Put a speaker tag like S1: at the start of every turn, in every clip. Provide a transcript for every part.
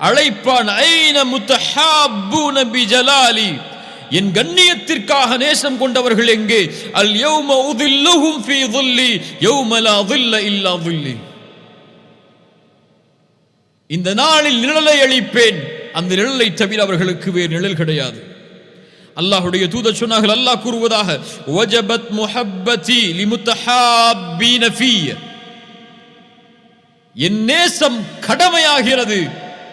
S1: அழைப்பான். ஐன முத்தஹாபு நபி ஜலாலி என் கண்ணியத்திற்காக நேசம் கொண்டவர்கள் எங்கே? அல் யௌம உதில்லுஹும் ஃபீ துல்லி யௌம துல்ல இல்லா துல்லி. இந்த நாளில் நிழலை அளிப்பேன் அந்த நிழலை தவிர அவர்களுக்கு வேறு நிழல் கிடையாது. அல்லாஹுடைய தூத சொன்னார்கள் அல்லாஹ் கூறுவதாக வஜபத் முஹப்பதி லிமுத்தஹாபீன ஃபீ. என் நேசம் கடமையாகிறது.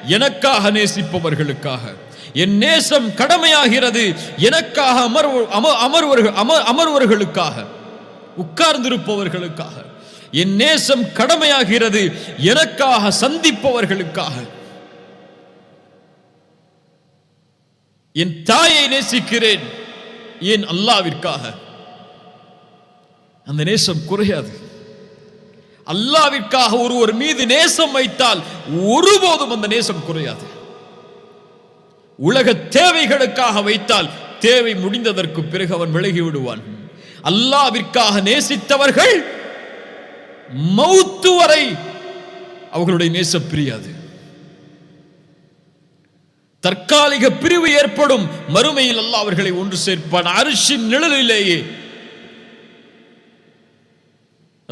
S1: எனக்காக நேசிப்பவர்களுக்காக. என் நேசம் கடமையாகிறது எனக்காக அமர்வு அமர்வர்கள் அமர் அமர்வர்களுக்காக உட்கார்ந்திருப்பவர்களுக்காக. என் நேசம் கடமையாகிறது எனக்காக சந்திப்பவர்களுக்காக. என் தாயை நேசிக்கிறேன் ஏன் அல்லாவிற்காக? அந்த நேசம் குறையாது. அல்லாவிற்காக ஒருவர் மீது நேசம் வைத்தால் ஒருபோதும் அந்த நேசம் குறையாது. உலக தேவைகளுக்காக வைத்தால் தேவை முடிந்ததற்கு பிறகு அவன் விலகி விடுவான். அல்லாவிற்காக நேசித்தவர்கள் மௌத்து வரை அவர்களுடைய நேசம் பிரியாது. தற்காலிக பிரிவு ஏற்படும் மறுமையில் அல்லாஹ் அவர்களை ஒன்று சேர்ப்பான். அரிசின் நிழலிலேயே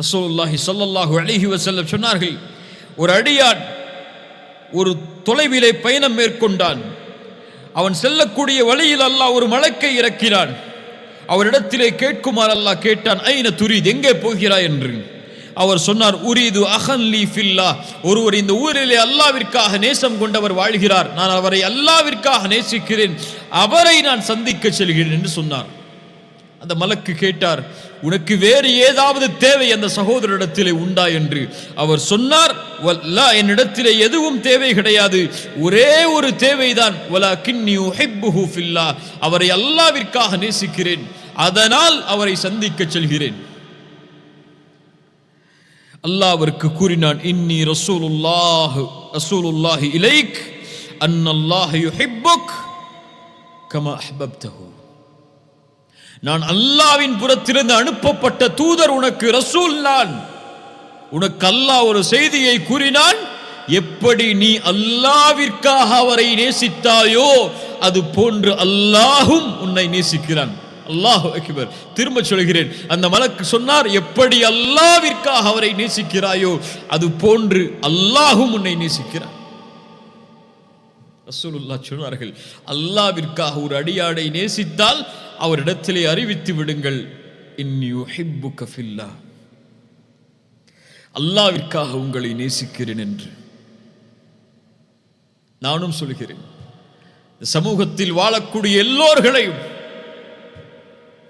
S1: ரசோல்லாஹி ஸல்லல்லாஹு அலைஹி வசல்லம் சொன்னார்கள் ஒரு அடியான் ஒரு தொலைவிலே பயணம் மேற்கொண்டான். அவன் செல்லக்கூடிய வழியில் அல்லாஹ் ஒரு மலக்கை இறக்கினான். அவரிடத்திலே கேட்குமாறு அல்லாஹ் கேட்டான் ஐன துரித் எங்கே போகிறாய்? என்று. அவர் சொன்னார் உரீது அஹன்லி ஃபில்லா. ஒருவர் இந்த ஊரிலே அல்லாவிற்காக நேசம் கொண்டவர் வாழ்கிறார். நான் அவரை அல்லாவிற்காக நேசிக்கிறேன். அவரை நான் சந்திக்க செல்கிறேன் என்று சொன்னார். அந்த மலக்கு கேட்டார் உனக்கு வேறு ஏதாவது தேவை அந்த சகோதரிடத்திலே உண்டா? என்று. அவர் சொன்னார் "வல்லா, என்னிடத்திலே எதுவும் தேவை கிடையாது. ஒரே ஒரு தேவைதான். வலாக்கின்னி உஹிப்புஹு ஃபில்லா. அவரை அல்லாவிற்காக நேசிக்கிறேன். அதனால் அவரை சந்திக்க செல்கிறேன். அல்லாஹ் அவருக்கு கூறினான் இன்னி ரசூலுல்லாஹ் ரசூலுல்லாஹி இலைக் அன்னல்லாஹ் யுஹிப்புக் கமா அஹ்பப்தஹு. நான் அல்லாவின் புறத்திலிருந்து அனுப்பப்பட்ட தூதர் உனக்கு ரசூல் நான். உனக்கு அல்லாஹ் ஒரு செய்தியை கூறினான் எப்படி நீ அல்லாவிற்காக அவரை நேசித்தாயோ அது போன்று அல்லாஹும் உன்னை நேசிக்கிறான். அல்லாஹ் அக்பர் திரும்ப சொல்கிறேன். அந்த மலக்கு சொன்னார் எப்படி அல்லாவிற்காக அவரை நேசிக்கிறாயோ அது போன்று அல்லாஹும் உன்னை நேசிக்கிறான். ரசூலுல்லாஹ் சொன்னார்கள் அல்லாவிற்காக ஒரு அடியாடை நேசித்தால் அவரிடத்திலே அறிவித்து விடுங்கள். இன்னி உஹிப்புக அல்லாவிற்காக உங்களை நேசிக்கிறேன் என்று. நானும் சொல்கிறேன். சமூகத்தில் வாழக்கூடிய எல்லோர்களையும்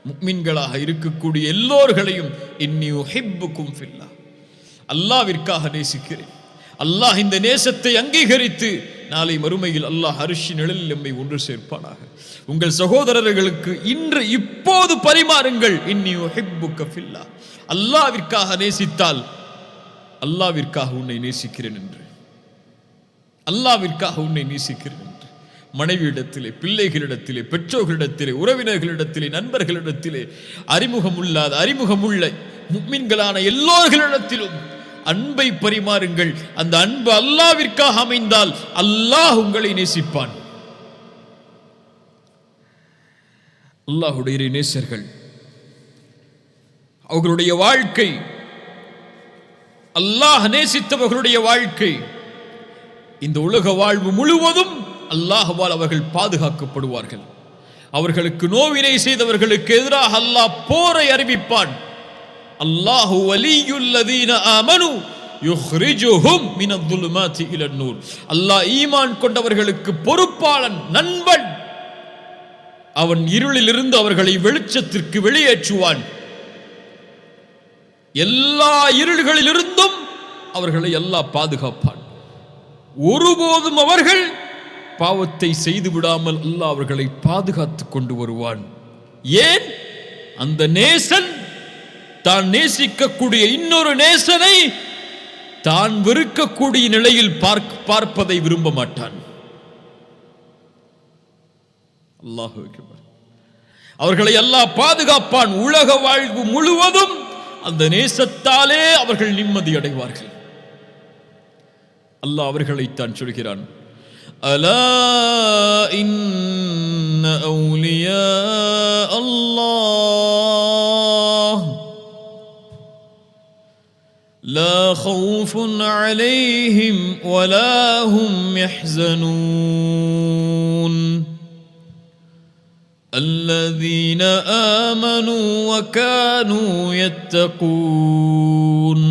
S1: முக்மின்களாக இருக்கக்கூடிய எல்லோர்களையும் இன்னியு உஹிப்புக்கும் ஃபில்லா. அல்லாவிற்காக நேசிக்கிறேன். அல்லாஹ் இந்த நேசத்தை அங்கீகரித்து நாளை மறுமையில் அல்லாஹ் அரிசி நிழலில் எம்மை ஒன்று சேர்ப்பானாக. உங்கள் சகோதரர்களுக்கு இன்று இப்போது பரிமாறுங்கள். இன்னியோ உஹிப்புக்க ஃபில்லா. அல்லாவிற்காக நேசித்தால் அல்லாவிற்காக உன்னை நேசிக்கிறேன் என்று. அல்லாவிற்காக உன்னை நேசிக்கிறேன் என்று. மனைவியிடத்திலே பிள்ளைகளிடத்திலே பெற்றோர்களிடத்திலே உறவினர்களிடத்திலே நண்பர்களிடத்திலே அறிமுகம் இல்லாத அறிமுகம் உள்ள முக்மின்களான எல்லோர்களிடத்திலும் அன்பை பரிமாறுங்கள். அந்த அன்பு அல்லாவிற்காக அமைந்தால் அல்லாஹ் உங்களை நேசிப்பான். அல்லாஹுடைய நேசர்கள். அவர்களுடைய வாழ்க்கை. அல்லாஹ் நேசித்தவர்களுடைய வாழ்க்கை. இந்த உலக வாழ்வு முழுவதும் அல்லாஹவால் அவர்கள் பாதுகாக்கப்படுவார்கள். அவர்களுக்கு நோவினை செய்தவர்களுக்கு எதிராக அல்லாஹ் போரை அறிவிப்பான். அல்லாஹு வலியுல்லதீன ஆமனு யுஹ்ரிஜுஹும் மினத்துலுமாத்தி இலன் அல்லாஹ் ஈமான் கொண்டவர்களுக்கு பொறுப்பாளன் நண்பன். அவன் இருளிலிருந்து அவர்களை வெளிச்சத்திற்கு வெளியேற்றுவான். எல்லா இருள்களிலிருந்தும் அவர்களை எல்லாம் பாதுகாப்பான். ஒருபோதும் அவர்கள் பாவத்தை செய்து விடாமல் அல்லாஹ் அவர்களை பாதுகாத்து கொண்டு வருவான். ஏன்? அந்த நேசன் தான் நேசிக்கக்கூடிய இன்னொரு நேசனை தான் வெறுக்கக்கூடிய நிலையில் பார்க்க பார்ப்பதை விரும்ப மாட்டான். அவர்களை அல்லாஹ் பாதுகாப்பான். உலக வாழ்வு முழுவதும் அந்த நேசத்தாலே அவர்கள் நிம்மதி அடைவார்கள். அல்லாஹ் அவர்களை தான் சொல்கிறான் அலா இன் அவுலியா அல்லாஹ்? لا خوف عليهم ولا هم يحزنون. الذين آمنوا وكانوا يتقون.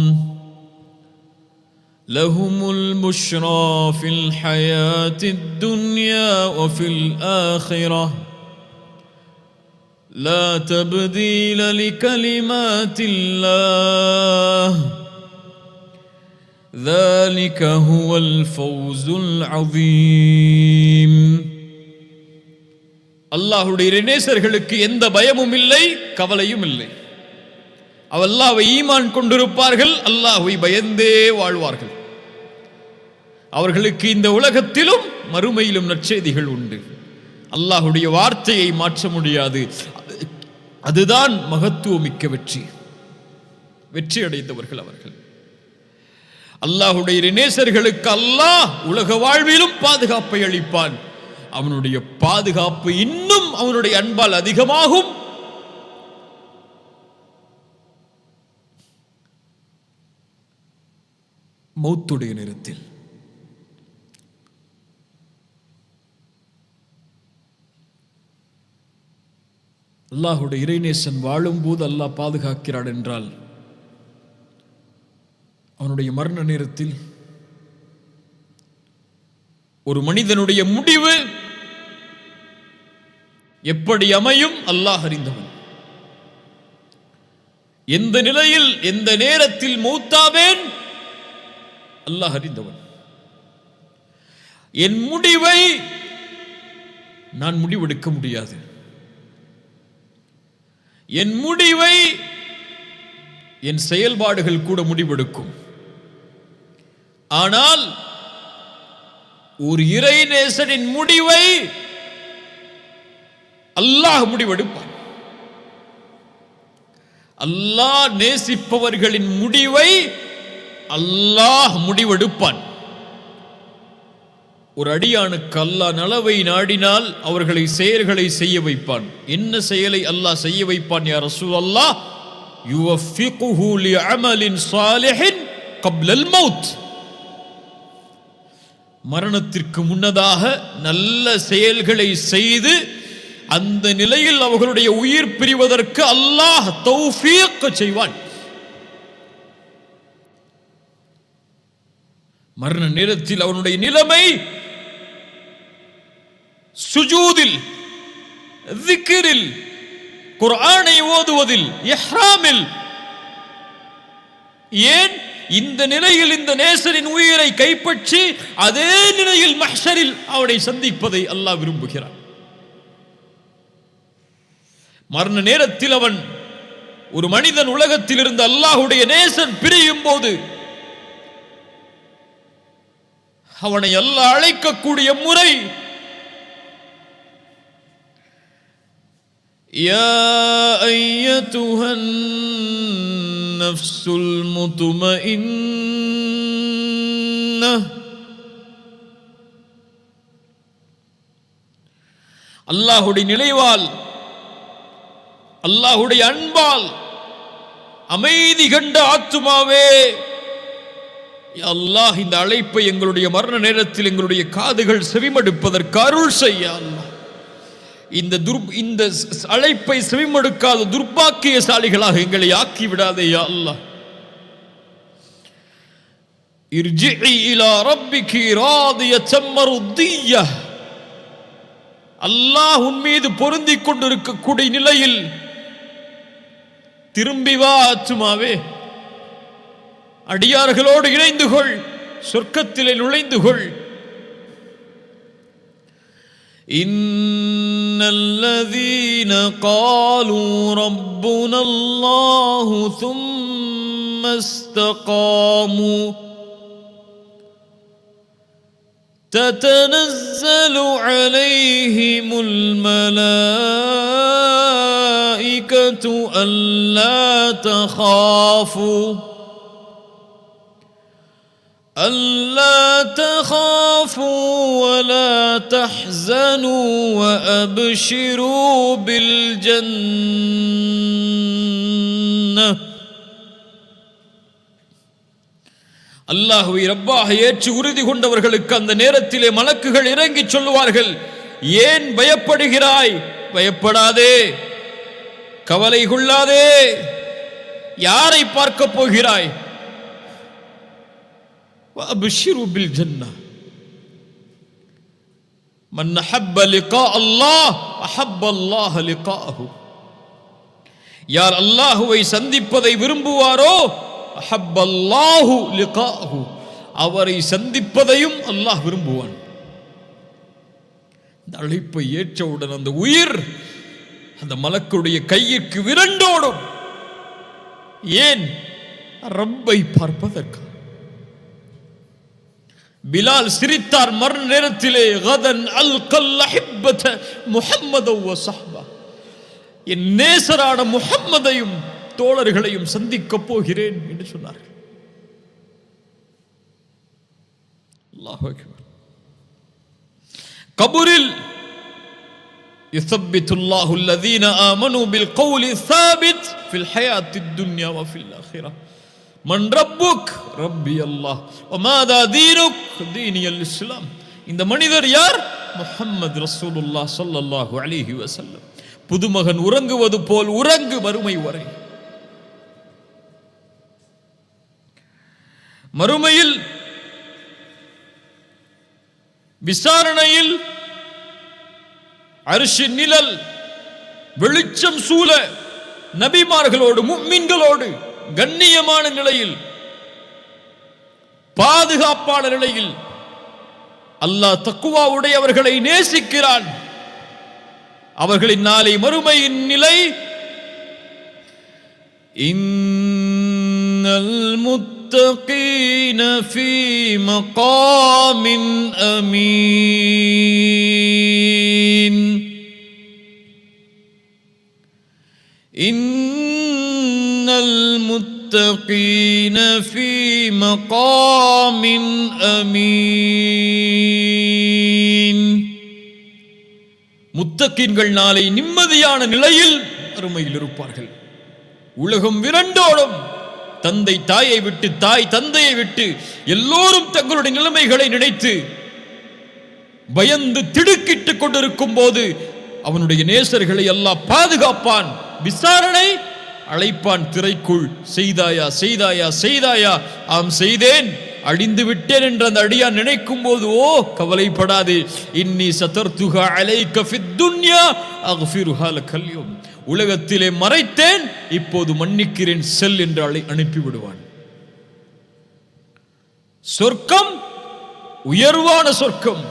S1: لهم البشرى في الحياة الدنيا وفي الآخرة. لا تبديل لكلمات الله. ذلك هو الفوز العظيم அல்லாஹுடைய நேசர்களுக்கு எந்த பயமும் இல்லை கவலையும் இல்லை அவல்லாவை ஈமான் கொண்டிருப்பார்கள் அல்லாஹுவை பயந்தே வாழ்வார்கள் அவர்களுக்கு இந்த உலகத்திலும் மறுமையிலும் நற்செய்திகள் உண்டு அல்லாஹுடைய வார்த்தையை மாற்ற முடியாது அதுதான் மகத்துவமிக்க வெற்றி வெற்றி அடைந்தவர்கள் அவர்கள் அல்லாஹுடைய நேசர்களுக்கு அல்லாஹ் உலக வாழ்விலும் பாதுகாப்பை அளிப்பான். அவனுடைய பாதுகாப்பு இன்னும் அவனுடைய அன்பால் அதிகமாகும். மௌத்துடைய நேரத்தில் அல்லாஹுடைய இறைநேசன் வாழும்போது அல்லாஹ் பாதுகாக்கிறான் என்றால் அவனுடைய மரண நேரத்தில் ஒரு மனிதனுடைய முடிவு எப்படி அமையும்? அல்லாஹ் அறிந்தவன். எந்த நிலையில் எந்த நேரத்தில் மூத்தாவேன்? அல்லாஹ் அறிந்தவன். என் முடிவை நான் முடிவெடுக்க முடியாது. என் முடிவை என் செயல்பாடுகள் கூட முடிவெடுக்கும். ஆனால் ஒரு இறை நேசனின் முடிவை அல்லாஹ் முடிவெடுப்பான். அல்லாஹ் நேசிப்பவர்களின் முடிவை அல்லாஹ் முடிவெடுப்பான். ஒரு அடியானுக்கு அல்லாஹ் நலவை நாடினால் அவர்களை செயல்களை செய்ய வைப்பான். என்ன செயலை அல்லாஹ் செய்ய வைப்பான் யார் ரசூல் அல்லாஹ் யுவஃபிகுஹு லிஅமலின் சாலிஹின் கப்லல் மௌத். மரணத்திற்கு முன்னதாக நல்ல செயல்களை செய்து அந்த நிலையில் அவர்களுடைய உயிர் பிரிவதற்கு அல்லாஹ் தௌஃபீக்க செய்வான். மரண நேரத்தில் அவனுடைய நிலைமை சுஜூதில் திக்கிரில் குர்ஆனை ஓதுவதில் இஹ்ராமில். ஏன் இந்த நிலையில் இந்த நேசரின் உயிரை கைப்பற்றி அதே நிலையில் மஹ்ஷரில் அவனை சந்திப்பதை அல்லாஹ் விரும்புகிறான் மரண நேரத்தில் அவன் ஒரு மனிதன் உலகத்தில் இருந்த அல்லாஹுடைய நேசன் பிரியும் போது அவனை அல்லாஹ் அழைக்கக்கூடிய முறை يا أيتها النفس المطمئنة அல்லாஹுடைய நினைவால் அல்லாஹுடைய அன்பால் அமைதி கண்ட ஆத்துமாவே யா அல்லாஹ் இந்த அழைப்பை எங்களுடைய மரண நேரத்தில் எங்களுடைய காதுகள் செவிமடுப்பதற்கு அருள் செய்ய அல்லாஹ் இந்த துர் இந்த அழைப்பை செவிமடுக்காத துர்பாக்கியசாலிகளாக எங்களை ஆக்கி விடாதே யா அல்லாஹ். அல்லாஹ் உன் மீது பொருந்திக் கொண்டிருக்கக்கூடிய நிலையில் திரும்பி வா அச்சுமாவே அடியார்களோடு இணைந்து கொள் சொர்க்கத்திலே நுழைந்து கொள். إن الذين قالوا ربنا الله ثم استقاموا تتنزل عليهم الملائكة ألا تخافوا ألا تخافوا ولا تحزنوا وابشروا بالجنه அல்லாஹுவை ரப்பாக ஏற்று உறுதி கொண்டவர்களுக்கு அந்த நேரத்திலே மலக்குகள் இறங்கி சொல்லுவார்கள் ஏன் பயப்படுகிறாய் பயப்படாதே கவலை கொள்ளாதே யாரை பார்க்க போகிறாய் وأبشروا بالجنة من أحب لقاء الله أحب الله لقاءه யார் அல்லாஹுவை சந்திப்பதை விரும்புவாரோ அஹப்பல்லாஹு லிகாஹு அவரை சந்திப்பதையும் அல்லாஹ் விரும்புவான் இந்த அழைப்பை ஏற்றவுடன் அந்த உயிர் அந்த மலக்குடைய கையிற்கு விரண்டோடும் ஏன் ரப்பை பார்ப்பதற்கு பிலால் சிரித்தார் மறு நேரத்திலே கதன் அல் கல்லஹிப்பத முஹம்மது வசஹ்பா என் நேசரான முஹம்மதையும் தோழர்களையும் சந்திக்கப் போகிறேன் என்று சொன்னார்கள் அல்லாஹ் அக்பர் கபூரில் يثبت الله الذين آمنوا بالقول الثابت في الحياة الدنيا وفي الآخرة மன் ரப்புக்? ரப்பி அல்லாஹ். மாதா தீனுக்? தீனியல் இஸ்லாம். இந்த மனிதர் யார்? முஹம்மது ரசூலுல்லா சொல்லல்லாஹு அலிஹி வசல்லம் புதுமகன் உறங்குவது போல் உறங்கு மறுமை வரை. மறுமையில் விசாரணையில் அரிசி நிழல் வெளிச்சம் சூழ நபிமார்களோடு முக்மீன்களோடு கண்ணியமான நிலையில் பாதுகாப்பான நிலையில் அல்லாஹ் தக்குவா உடையவர்களை நேசிக்கிறான். அவர்களின் நாளை மறுமையின் நிலை இன்னல் முத்தகீன ஃபீ மகாமின் அமீன். இன் المتقين في مقام أمين முத்தக்கின்கள் நாளை நிம்மதியான நிலையில் அருமையில் இருப்பார்கள் உலகம் விரண்டோடும் தந்தை தாயை விட்டு தாய் தந்தையை விட்டு எல்லோரும் தங்களுடைய நிலைமைகளை நினைத்து பயந்து திடுக்கிட்டுக் கொண்டிருக்கும் போது அவனுடைய நேசர்களை எல்லாம் பாதுகாப்பான் விசாரணை அழைப்பான் திரைக்குள் செய்தாயா செய்தாயா செய்தாயா ஆம் செய்தேன். அழிந்து விட்டேன் என்று அந்த அடியான் நினைக்கும் போது ஓ கவலைப்படாதே. இன்னி சதர்த்துக அலைக்க கஃபித்துன்யா அக்ஃபிருஹா உலகத்திலே மறைத்தேன் இப்போது மன்னிக்கிறேன் செல் என்று அழை அனுப்பி விடுவான் சொர்க்கம் உயர்வான சொர்க்கம்.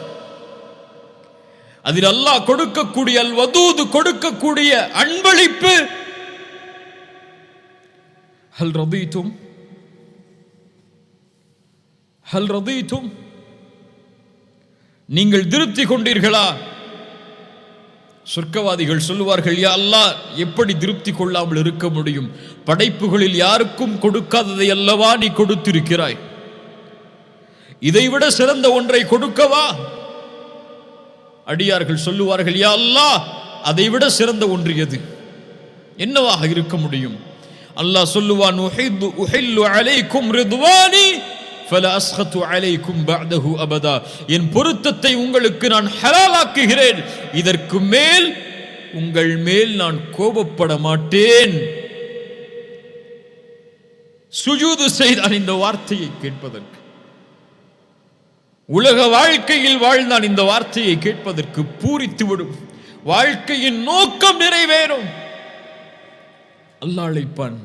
S1: அதில் அல்லாஹ் கொடுக்கக்கூடிய அல் வதூது கொடுக்கக்கூடிய அன்பளிப்பு ஹல் رضيتم؟ ஹல் رضيتم؟ நீங்கள் திருப்தி கொண்டீர்களா? சொர்க்கவாதிகள் சொல்லுவார்கள் யா அல்லா எப்படி திருப்தி கொள்ளாமல் இருக்க முடியும்? படைப்புகளில் யாருக்கும் கொடுக்காததை அல்லவா நீ கொடுத்திருக்கிறாய்? இதைவிட சிறந்த ஒன்றை கொடுக்கவா? அடியார்கள் சொல்லுவார்கள் யா அல்லா அதைவிட சிறந்த ஒன்று எது? என்னவாக இருக்க முடியும்? அல்லாஹ் சொல்லுவான் உஹித்து உஹில்லு அலைக்கும் ரிதுவானி ஃபல அஸ்ஹத்து அலைக்கும் பஅதஹு அபதா. என் பொருத்தத்தை உங்களுக்கு நான் ஹலாலாக்குகிறேன். இதற்கு மேல் உங்கள் மேல் நான் கோபப்பட மாட்டேன். சுஜூது செய்தான் இந்த வார்த்தையை கேட்பதற்கு உலக வாழ்க்கையில் வாழ்ந்தான் இந்த வார்த்தையை கேட்பதற்கு பூரித்து விடும். வாழ்க்கையின் நோக்கம் நிறைவேறும். அல்லாஹ் அழைப்பான்.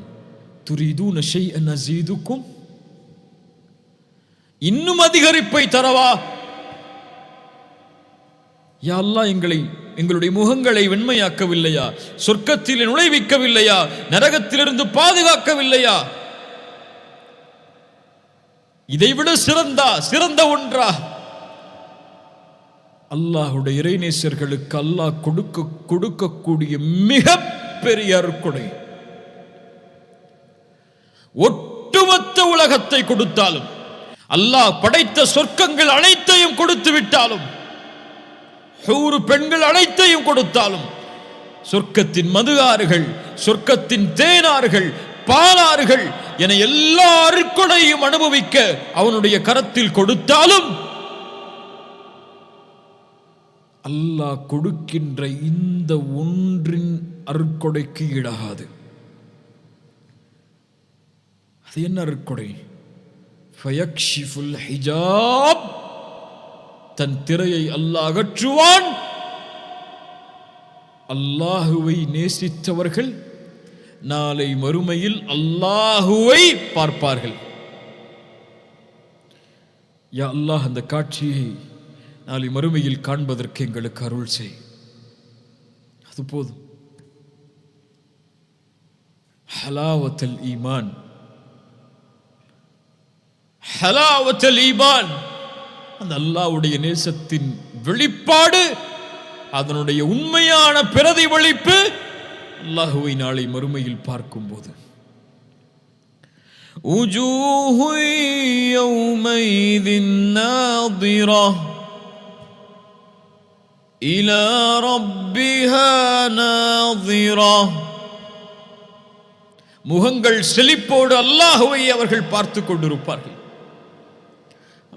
S1: துரிதூன ஷைஅன் அஸீதுக்கும் இன்னும் அதிகரிப்பை தரவா. யா அல்லாஹ் எங்களை எங்களுடைய முகங்களை வெண்மையாக்கவில்லையா? சொர்க்கத்தில் நுழைவிக்கவில்லையா? நரகத்திலிருந்து பாதுகாக்கவில்லையா? இதைவிட சிறந்தா சிறந்த ஒன்றா? அல்லாஹுடைய இறைநேசர்களுக்கு அல்லாஹ் கொடுக்க கொடுக்கக்கூடிய மிகப்பெரிய அருக்குடை ஒட்டுமொத்த உலகத்தை கொடுத்தாலும் அல்லாஹ் படைத்த சொர்க்கங்கள் அனைத்தையும் கொடுத்து விட்டாலும் ஹூரு பெண்கள் அனைத்தையும் கொடுத்தாலும் சொர்க்கத்தின் மதுகாறுகள் சொர்க்கத்தின் தேனாறுகள் பாலாறுகள் என எல்லா அருக்கொடையும் அனுபவிக்க அவனுடைய கரத்தில் கொடுத்தாலும் அல்லாஹ் கொடுக்கின்ற இந்த ஒன்றின் அருக்கொடைக்கு ஈடாகாது. அது என்ன ஃபயக்ஷிஃபுல் ஹிஜாப். தன் திரையை அல்லாஹ் அகற்றுவான். அல்லாஹுவை நேசித்தவர்கள் நாளை மறுமையில் அல்லாஹுவை பார்ப்பார்கள். யா அல்லாஹ் அந்த காட்சியை நாளை மறுமையில் காண்பதற்கு எங்களுக்கு அருள் செய். அது போதும். ஹலாவத்தல் ஈமான். ஹலாவத்தல் ஈமான் அந்த அல்லாஹ்வுடைய நேசத்தின் வெளிப்பாடு அதனுடைய உண்மையான பிரதிபலிப்பு அல்லாஹுவை நாளை மறுமையில் பார்க்கும்போது وجوه يومئذ ناظرة إلى ربها ناظرة முகங்கள் செழிப்போடு அல்லாஹுவை அவர்கள் பார்த்து கொண்டிருப்பார்கள்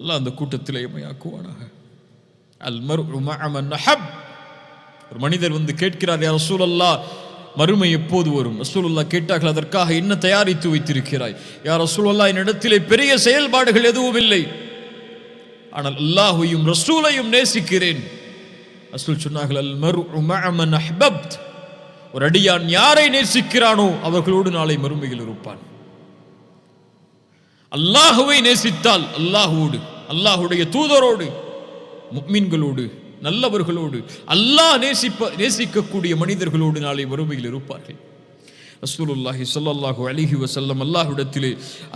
S1: அல்லாஹ் அந்த கூட்டத்தில் எமையாக்குவானாக அல்மர் நஹப் ஒரு மனிதர் வந்து கேட்கிறார் யார் சூழல்லா மறுமை எப்போது வரும்? ரசூலுல்லா கேட்டார்கள் அதற்காக என்ன தயாரித்து வைத்திருக்கிறாய்? யார் ரசூலுல்லா என்னிடத்திலே பெரிய செயல்பாடுகள் எதுவும் இல்லை. ஆனால் அல்லாஹுவையும் ரசூலையும் நேசிக்கிறேன். ரசூல் சொன்னார்கள் அல் மரு ஒரு அடியான் யாரை நேசிக்கிறானோ அவர்களோடு நாளை மறுமையில் இருப்பான். அல்லாஹுவை நேசித்தால் அல்லாஹுவோடு அல்லாஹுடைய தூதரோடு முக்மீன்களோடு நல்லவர்களோடு அல்லாஹ் நேசிப்ப நேசிக்கக்கூடிய மனிதர்களோடு நாளை வறுமையில் இருப்பார்கள். ரசூலுல்லாஹி சொல்லல்லாஹு அலிஹி வசல்லம் அல்லாஹுடத்திலே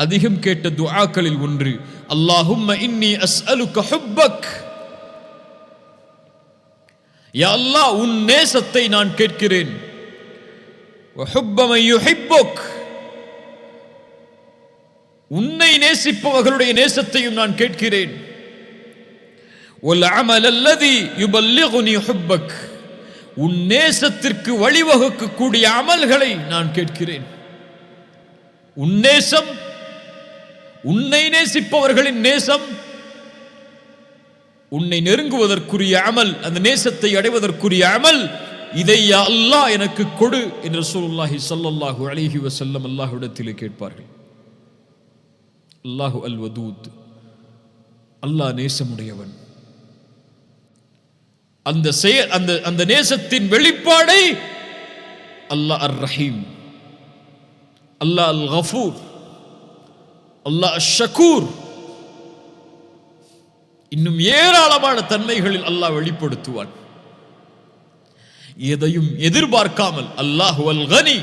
S1: அதிகம் கேட்ட துஆக்களில் ஒன்று அல்லாஹும் இன்னி அஸ்அலுக ஹுப்பக். யா அல்லாஹ் உன் நேசத்தை நான் கேட்கிறேன். ஹுப்பமையு ஹிப்போக் உன்னை நேசிப்பவர்களுடைய நேசத்தையும் நான் கேட்கிறேன். உன் நேசத்திற்கு வழிவகுக்கக்கூடிய அமல்களை நான் கேட்கிறேன். உன் நேசம் உன்னை நேசிப்பவர்களின் நேசம் உன்னை நெருங்குவதற்குரிய அமல் அந்த நேசத்தை அடைவதற்குரிய அமல் இதை அல்லாஹ் எனக்கு கொடு என்று சொல்லாஹி சல்லாஹூ அலிஹி வசல்லம் அல்லாஹுடத்தில் கேட்பார்கள். அல்லாஹு அல் வதூத் அல்லாஹ் நேசமுடையவன். அந்த செய அந்த அந்த நேசத்தின் வெளிப்பாடை அல்லாஹ் அர் ரஹீம் அல்லாஹ் அல் கஃபூர் அல்லாஹ் ஷக்கூர் இன்னும் ஏராளமான தன்மைகளில் அல்லாஹ் வெளிப்படுத்துவான். எதையும் எதிர்பார்க்காமல் அல்லாஹு அல் கனி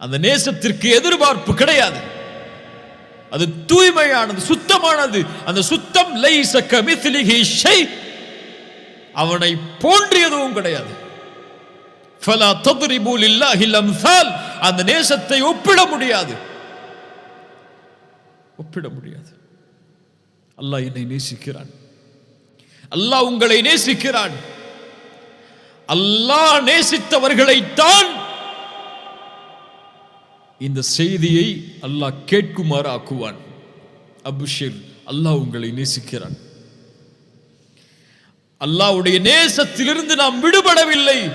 S1: அந்த நேசத்திற்கு எதிர்பார்ப்பு கிடையாது. அது தூய்மையானது சுத்தமானது. அந்த சுத்தம் லைச கமித்லிஹி ஷை. அவனை போன்று எதுவும் கிடையாது. ஃபலா தத்ரிபு அந்த நேசத்தை ஒப்பிட முடியாது. ஒப்பிட முடியாது. அல்லாஹ் என்னை நேசிக்கிறான். அல்லாஹ் உங்களை நேசிக்கிறான். அல்லாஹ் நேசித்தவர்களைத்தான் இந்த செய்தியை அல்லாஹ் கேட்குமாறு ஆக்குவான் அபுஷிர் அல்லாஹ் உங்களை நேசிக்கிறான். அல்லாஹ்வுடைய நேசத்திலிருந்து நாம் விடுபடவில்லை.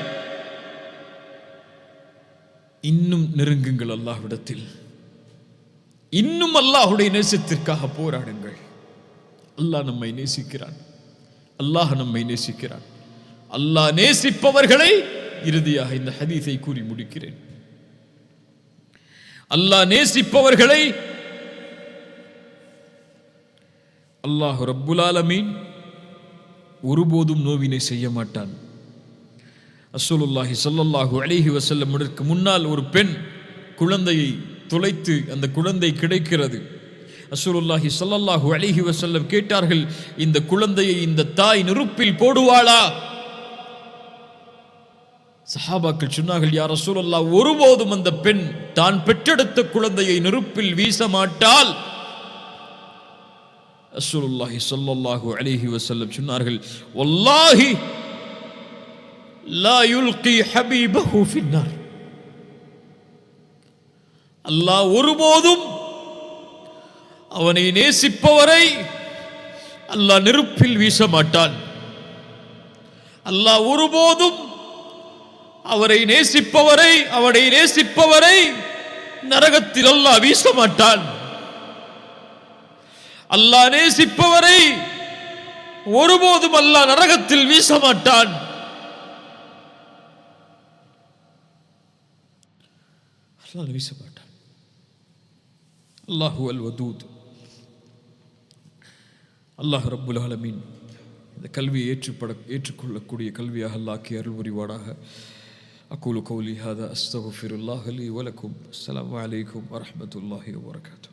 S1: இன்னும் நெருங்குங்கள் அல்லாஹ்விடத்தில். இன்னும் அல்லாஹுடைய நேசத்திற்காக போராடுங்கள். அல்லாஹ் நம்மை நேசிக்கிறான். அல்லாஹ் நம்மை நேசிக்கிறான். அல்லாஹ் நேசிப்பவர்களை இறுதியாக இந்த ஹதீஸை கூறி முடிக்கிறேன். அல்லாஹ் நேசிப்பவர்களை அல்லாஹ் ரப்புலாலமீன் ஒருபோதும் நோவினை செய்ய மாட்டான். அஸ்ஸலுல்லாஹி ஸல்லல்லாஹு அலைஹி வஸல்லம் முன்னால் ஒரு பெண் குழந்தையை துளைத்து அந்த குழந்தை கிடைக்கிறது. அஸ்ஸலுல்லாஹி ஸல்லல்லாஹு அலைஹி வசல்லம் கேட்டார்கள் இந்த குழந்தையை இந்த தாய் நெருப்பில் போடுவாளா? சஹாபாக்கள் சொன்னார்கள் யார் ரசூலல்லா ஒருபோதும் அந்த பெண் தான் பெற்றெடுத்த குழந்தையை நெருப்பில் வீச மாட்டாள். ரசூலுல்லாஹி சொல்லல்லாஹு அலிஹி வசல்லம் சொன்னார்கள் ஒல்லாஹி லா யுல்கி ஹபீபஹு ஃபின்னார். அல்லாஹ் ஒருபோதும் அவனை நேசிப்பவரை அல்லாஹ் நெருப்பில் வீச மாட்டான். அல்லாஹ் ஒருபோதும் அவரை நேசிப்பவரை அவரை நேசிப்பவரை நரகத்தில் அல்லாஹ் வீச மாட்டான். அல்லாஹ் நேசிப்பவரை ஒருபோதும் அல்லாஹ் நரகத்தில் வீச மாட்டான். அல்லாஹ் வீச மாட்டான். அல்லாஹு அல் வதூத். அல்லாஹ் ரப்புல் ஆலமீன். இந்த கல்வியை ஏற்றுப்பட ஏற்றுக்கொள்ளக்கூடிய கல்வியாக அல்லாக்கி அருள் புரிவாடாக أقول قولي هذا أستغفر الله لي ولكم. السلام عليكم ورحمة الله وبركاته.